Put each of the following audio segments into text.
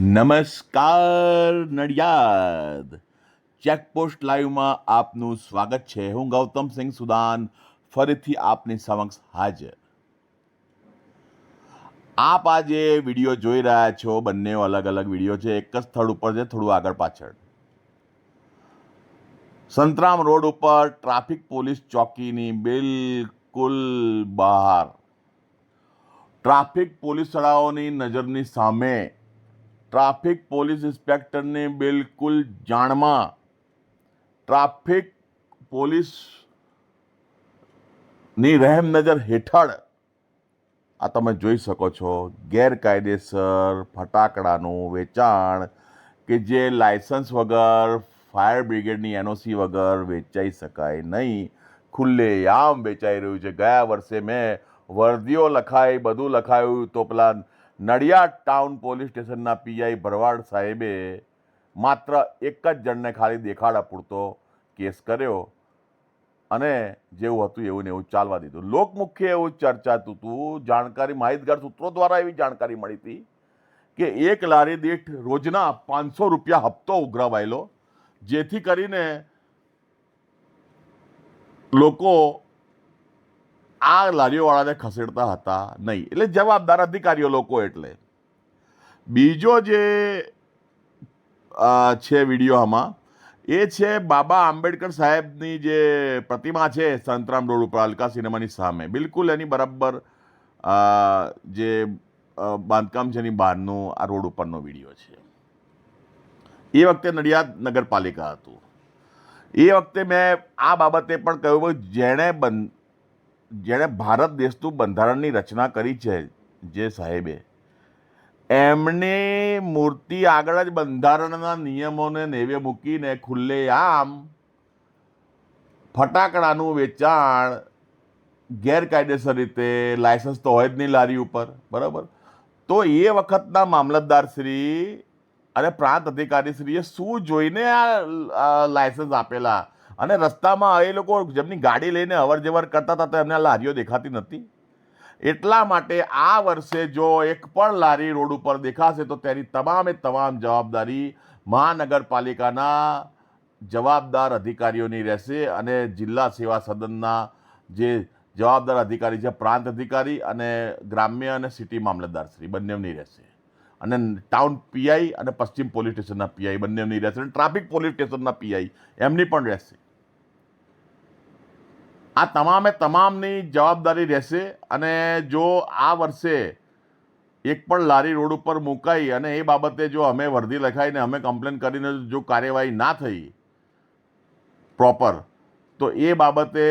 નમસ્કાર, નડિયાદ. ચેકપોસ્ટ લાઈવમાં આપનું સ્વાગત છે. હું ગૌતમ સિંહ સુદાન, ફરીથી આપની સમક્ષ હાજર. આપ આજે વીડિયો જોઈ રહ્યા છો. બંને અલગ અલગ વીડિયો છે. એક જ સ્થળ ઉપર છે, થોડું આગળ પાછળ. સંતરામ રોડ ઉપર ટ્રાફિક પોલીસ ચોકીની બિલકુલ બહાર. ટ્રાફિક પોલીસ શાળાઓની નજરની સામે ટ્રાફિક પોલીસ ઇન્સ્પેક્ટરની બિલકુલ જાણમાં. ટ્રાફિક પોલીસની રહેમ નજર હેઠળ આ તમે જોઈ શકો છો, ગેરકાયદેસર ફટાકડાનું વેચાણ કે જે લાયસન્સ વગર, ફાયર બ્રિગેડની એનઓસી વગર વેચાઈ શકાય નહીં. ખુલ્લેઆમ વેચાઈ રહ્યું છે. ગયા વર્ષે મેં વર્દીઓ લખાઈ, બધું લખાયું તો પેલા નડિયાદ ટાઉન પોલીસ સ્ટેશનના પીઆઈ ભરવાડ સાહેબે માત્ર એક જ જણને ખાલી દેખાડા પૂરતો કેસ કર્યો અને જેવું હતું એવું ને એવું ચાલવા દીધું. લોકમુખ્ય એવું ચર્ચાતું હતું જાણકારી માહિતગાર સૂત્રો દ્વારા એવી જાણકારી મળી હતી કે એક લારી દીઠ રોજના પાંચસો રૂપિયા હપ્તો ઉઘરાવાયેલો, જેથી કરીને લોકો આ લારીઓવાળાને ખસેડતા હતા નહીં. એટલે જવાબદાર અધિકારીઓ લોકો એટલે. બીજો જે છે વીડિયો આમાં, એ છે બાબા આંબેડકર સાહેબની જે પ્રતિમા છે સંતરામ રોડ ઉપર અલકા સિનેમાની સામે. બિલકુલ એની બરાબર જે બાંધકામ છે એની બહારનું, આ રોડ ઉપરનો વીડિયો છે. એ વખતે નડિયાદ નગરપાલિકા હતું. એ વખતે મેં આ બાબતે પણ કહ્યું, જેણે બંધ જેણે ભારત દેશનું બંધારણની રચના કરી છે, જે સાહેબે. એમની મૂર્તિ આગળ જ બંધારણના નિયમોને નેવે મૂકીને ખુલ્લેઆમ ફટાકડાનું વેચાણ ગેરકાયદેસર રીતે લાયસન્સ તો હોય જ નહીં લારી ઉપર, બરાબર? તો એ વખતના મામલતદાર શ્રી અને પ્રાંત અધિકારી શ્રીએ શું જોઈને આ લાયસન્સ આપેલા? અને રસ્તામાં એ લોકો જેમની ગાડી લઈને અવર જવર કરતા હતા તો એમને લારીઓ દેખાતી નથી એટલા માટે આ વર્ષે જો એક પણ લારી રોડ ઉપર દેખાશે તો તેની તમામે તમામ જવાબદારી મહાનગરપાલિકાના જવાબદાર અધિકારીઓની રહેશે અને જિલ્લા સેવા સદનના જે જવાબદાર અધિકારી છે, પ્રાંત અધિકારી અને ગ્રામ્ય અને સિટી મામલતદારશ્રી બંનેની રહેશે. અને ટાઉન પીઆઈ અને પશ્ચિમ પોલીસ સ્ટેશનના પીઆઈ બંનેની રહેશે. અને ટ્રાફિક પોલીસ સ્ટેશનના પીઆઈ એમની પણ રહેશે. આ તમામે તમામની જવાબદારી રહેશે અને જો આ વર્ષે એક પણ લારી રોડ ઉપર મુકાઈ અને એ બાબતે જો અમે વર્દી લખાઈને અમે કમ્પ્લેન કરીને જો કાર્યવાહી ના થઈ પ્રોપર તો એ બાબતે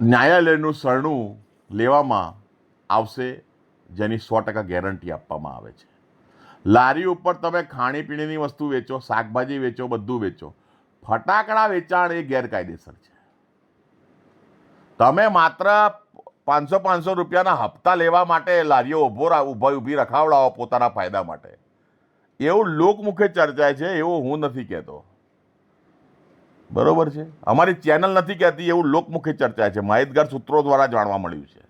ન્યાયાલયનું શરણું લેવામાં આવશે જેની સો ટકા ગેરંટી આપવામાં આવે છે. લારી ઉપર તમે ખાણીપીણીની વસ્તુ વેચો, શાકભાજી વેચો, બધું વેચો. ફટાકડા વેચાણ એ ગેરકાયદેસર છે. તમે માત્ર પાંચસો પાંચસો રૂપિયાના હપ્તા લેવા માટે લારીઓ ઊભો ઊભા ઊભી રખાવડાવો પોતાના ફાયદા માટે. એવું લોકમુખે ચર્ચાય છે, એવું હું નથી કહેતો. બરોબર છે? અમારી ચેનલ નથી કહેતી, એવું લોકમુખી ચર્ચા છે. માહિતગાર સૂત્રો દ્વારા જાણવા મળ્યું છે.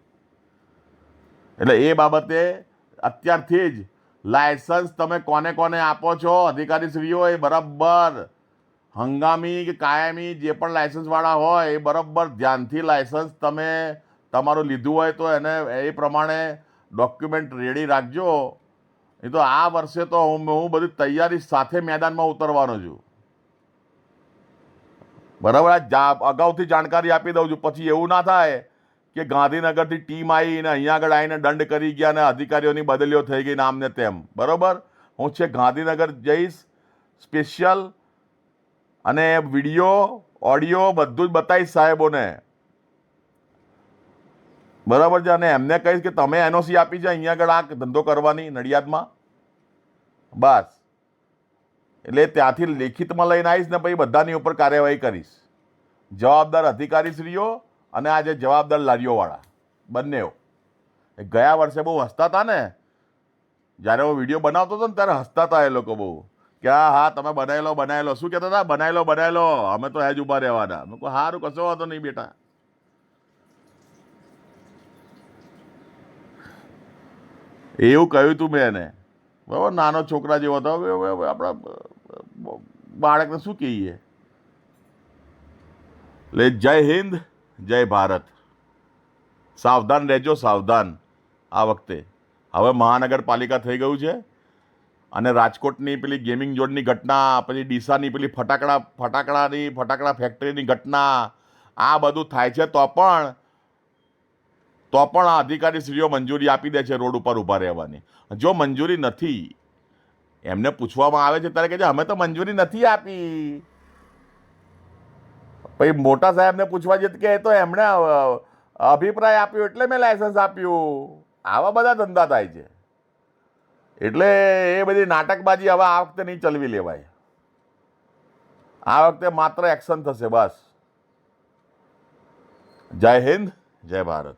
એટલે એ બાબતે અત્યારથી જ લાયસન્સ તમે કોને કોને આપો છો, અધિકારીશ્રીઓ, એ બરાબર. હંગામી કે કાયમી જે પણ લાયસન્સવાળા હોય, એ બરાબર ધ્યાનથી લાયસન્સ તમે તમારું લીધું હોય તો એને એ પ્રમાણે ડોક્યુમેન્ટ રેડી રાખજો. નહીં તો આ વર્ષે તો હું હું બધી તૈયારી સાથે મેદાનમાં ઉતરવાનો છું. બરાબર? આ અગાઉથી જાણકારી આપી દઉં છું. પછી એવું ના થાય કે ગાંધીનગરથી ટીમ આવીને અહીંયા આગળ આવીને દંડ કરી ગયા અને અધિકારીઓની બદલીઓ થઈ ગઈ ને ને તેમ. બરાબર? હું છે ગાંધીનગર જઈશ, સ્પેશિયલ, અને વીડિયો, ઓડિયો બધું જ બતાવીશ સાહેબોને. બરાબર છે? અને એમને કહીશ કે તમે એનઓસી આપી છે, અહીંયા આગળ આ ધંધો કરવાની નડિયાદમાં. બસ. એટલે ત્યાંથી લેખિતમાં લઈને આવીશ ને પછી બધાની ઉપર કાર્યવાહી કરીશ. જવાબદાર અધિકારીશ્રીઓ અને આ જે જવાબદાર લારીઓવાળા, બંનેઓ. ગયા વર્ષે બહુ હસતા હતા ને? જ્યારે હું વીડિયો બનાવતો હતો ને ત્યારે હસતા હતા એ લોકો બહુ. કે હા હા, તમે બનાવેલો બનાવેલો. શું કહેતા હતા? બનાવેલો બનાવેલો. અમે તો હેજ ઊભા રહેવાના. મેં કહું સારું કશો વાંધો નહીં બેટા. એવું કહ્યું તું મેં એને. બરાબર? નાનો છોકરા જેવો હતો. આપણા બાળકને શું કહીએ? એટલે જય હિન્દ, જય ભારત. સાવધાન રહેજો, સાવધાન, આ વખતે. હવે મહાનગરપાલિકા થઈ ગયું છે અને રાજકોટની પેલી ગેમિંગ ઝોનની ઘટના, પછી ડીસાની પેલી ફટાકડા, ફટાકડાની, ફટાકડા ફેક્ટરીની ઘટના, આ બધું થાય છે તો પણ તો પણ આ અધિકારીશ્રીઓ મંજૂરી આપી દે છે રોડ ઉપર ઊભા રહેવાની. જો મંજૂરી નથી, એમને પૂછવામાં આવે છે ત્યારે કે છે, અમે તો મંજૂરી નથી આપી. પછી મોટા સાહેબને પૂછવા જઈએ કે તો એમણે અભિપ્રાય આપ્યો એટલે મેં લાયસન્સ આપ્યું. આવા બધા ધંધા થાય છે. એટલે એ બધી નાટકબાજી હવે આ વખતે નહીં ચલવી લેવાય. આ વખતે માત્ર એક્શન થશે, બસ. જય હિન્દ, જય ભારત.